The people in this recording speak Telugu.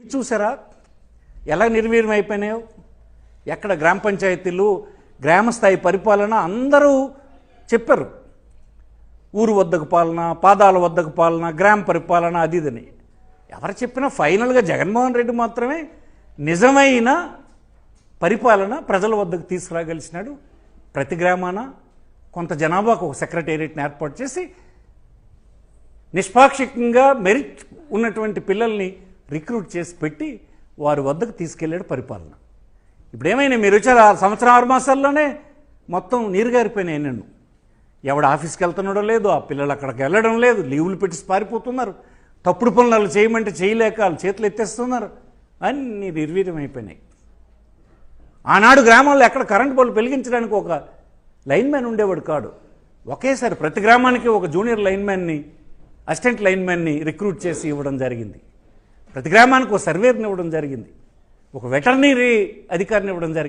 ఇవి చూసారా? ఎలా నిర్వీర్యం అయిపోయినాయో? ఎక్కడ గ్రామ పంచాయతీలు గ్రామస్థాయి పరిపాలన అందరూ చెప్పారు. ఊరు వద్దకు పాలన పాదాల వద్దకు పాలన గ్రామ పరిపాలన అది ఇదని. ఎవరు చెప్పినా ఫైనల్గా జగన్మోహన్ రెడ్డి మాత్రమే నిజమైన పరిపాలన ప్రజల వద్దకు తీసుకురాగలిసినాడు ప్రతి గ్రామాన కొంత జనాభాకు ఒక సెక్రటేరియట్ని ఏర్పాటు చేసి నిష్పాక్షికంగా మెరిట్ ఉన్నటువంటి పిల్లల్ని రిక్రూట్ చేసి పెట్టి వారి వద్దకు తీసుకెళ్ళాడు పరిపాలన. ఇప్పుడు ఏమైనా మీరు వచ్చారు ఆ సంవత్సరం ఆరు మాసాల్లోనే మొత్తం నీరుగారిపోయినాయి నన్ను ఎవడు ఆఫీస్కి వెళ్తున్నాడో లేదు ఆ పిల్లలు అక్కడికి వెళ్ళడం లేదు లీవులు పెట్టి పారిపోతున్నారు. తప్పుడు పనులు వాళ్ళు చేయమంటే చేయలేక వాళ్ళు చేతులు ఎత్తేస్తున్నారు. అన్ని నిర్వీర్యం అయిపోయినాయి. ఆనాడు గ్రామాల్లో ఎక్కడ కరెంట్ బల్బు వెలిగించడానికి ఒక లైన్ మ్యాన్ ఉండేవాడు కాడు. ఒకేసారి ప్రతి గ్రామానికి ఒక జూనియర్ లైన్ మ్యాన్ని అసిస్టెంట్ లైన్ మ్యాన్ని రిక్రూట్ చేసి ఇవ్వడం జరిగింది. ప్రతి గ్రామానికి ఒక సర్వేర్ని ఇవ్వడం జరిగింది. ఒక వెటర్నరీ అధికారిని ఇవ్వడం జరిగింది.